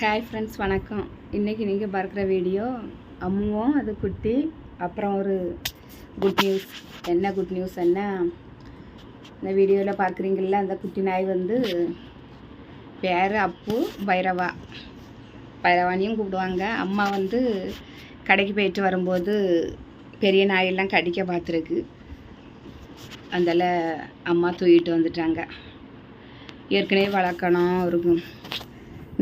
Hi friends வணக்கம். இன்றைக்கி நீங்கள் பார்க்குற வீடியோ அம்முவும் அது குட்டி அப்புறம் ஒரு குட் நியூஸ் என்ன குட் நியூஸ் என்ன? இந்த வீடியோவில் பார்க்குறீங்கள அந்த குட்டி நாய் வந்து பேர் அப்பு பைரவா. பைரவானியும் கூப்பிடுவாங்க. அம்மா வந்து கடைக்கு போயிட்டு வரும்போது பெரிய நாயெல்லாம் கடிக்க பார்த்துருக்கு. அதில் அம்மா தூக்கிட்டு வந்துட்டாங்க. ஏற்கனவே வளர்க்கணும் ஒரு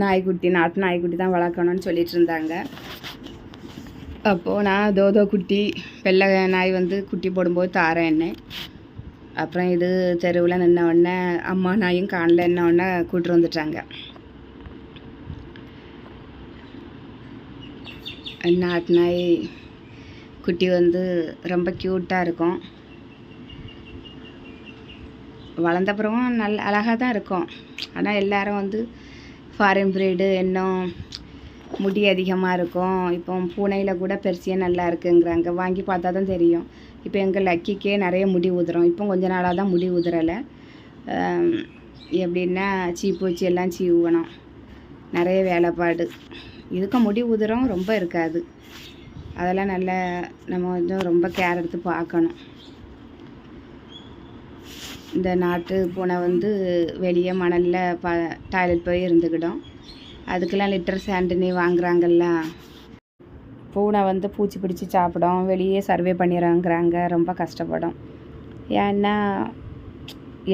நாய்க்குட்டி நாட்டு நாய்க்குட்டி தான் வளர்க்கணும்னு சொல்லிட்டு இருந்தாங்க அப்போது நான் தோதோ குட்டி வெள்ளை நாய் வந்து குட்டி போடும்போது தாரேன் என்ன. அப்புறம் இது தெருவில் நின்ன உடனே அம்மா நாயும் காணல என்ன உடனே கூட்டு வந்துட்டாங்க. நாட்டு நாய் குட்டி வந்து ரொம்ப க்யூட்டாக இருக்கும். வளர்ந்த பிறகும் நல்ல அழகாக தான் இருக்கும். ஆனால் எல்லாரும் வந்து ஃபாரின் ப்ரீடு இன்னும் முடி அதிகமாக இருக்கும். இப்போ பூனையில் கூட பெருசியாக நல்லா இருக்குங்கிறாங்க. வாங்கி பார்த்தா தான் தெரியும். இப்போ எங்கள் லக்கிக்கே நிறைய முடி உதிரும். இப்போ கொஞ்ச நாளாக தான் முடி உதிரலை. எப்படின்னா சீப்பூச்சி எல்லாம் சீவணும் நிறைய வேலைப்பாடு. இதுக்கும் முடி உதிரம் ரொம்ப இருக்காது. அதெல்லாம் நல்லா நம்ம கொஞ்சம் ரொம்ப கேர் எடுத்து பார்க்கணும். இந்த நாட்டு பூனை வந்து வெளியே மணலில் ப டாய்லெட் போய் இருந்துக்கிடும் அதுக்கெல்லாம் லிட்டர் சாண்டினி வாங்குறாங்கல்ல. பூனை வந்து பூச்சி பிடிச்சி சாப்பிடும். வெளியே சர்வே பண்ணிடுறாங்கிறாங்க. ரொம்ப கஷ்டப்படும். ஏன்னா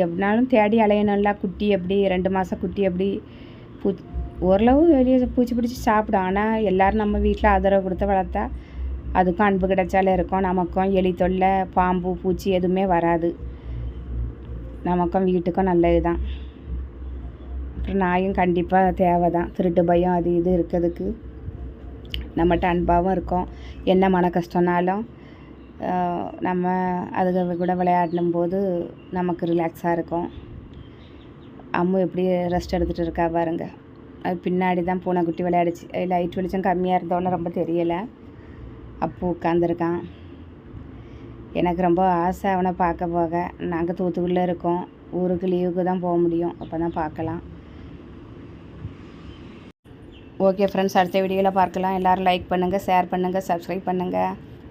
எப்படினாலும் தேடி அலையணும்ல. குட்டி எப்படி ரெண்டு மாதம் குட்டி எப்படி பூ ஓரளவு வெளியே பூச்சி பிடிச்சி சாப்பிடும். ஆனால் எல்லோரும் நம்ம வீட்டில் ஆதரவு கொடுத்து வளர்த்தா அதுக்கும் அன்பு கிடைச்சாலே இருக்கும். நமக்கும் எலி தொல்லை பாம்பு பூச்சி எதுவுமே வராது. நமக்கும் வீட்டுக்கும் நல்லது தான் அப்புறம் நாயும் கண்டிப்பாக தேவை தான் திருட்டு பயம் அது இது இருக்கிறதுக்கு. நம்மகிட்ட அன்பாகவும் இருக்கும். என்ன மன கஷ்டம்னாலும் நம்ம அதுக கூட விளையாடும் போது நமக்கு ரிலாக்ஸாக இருக்கும். அம்மு எப்படி ரெஸ்ட் எடுத்துகிட்டு இருக்கா பாருங்க. அது பின்னாடி தான் பூனைக்குட்டி விளையாடிச்சு. லைட் வெளிச்சம் கம்மியாக இருந்தோன்னு ரொம்ப தெரியலை. அப்போ உட்காந்துருக்கான் எனக்கு ரொம்ப ஆசை அவனை பார்க்க போக. நாங்கள் தூத்துக்குடியில் இருக்கோம். ஊருக்கு லீவுக்கு தான் போக முடியும். அப்போ தான் பார்க்கலாம். ஓகே ஃப்ரெண்ட்ஸ் அடுத்த வீடியோவில் பார்க்கலாம். எல்லோரும் லைக் பண்ணுங்கள் ஷேர் பண்ணுங்கள் சப்ஸ்கிரைப் பண்ணுங்கள்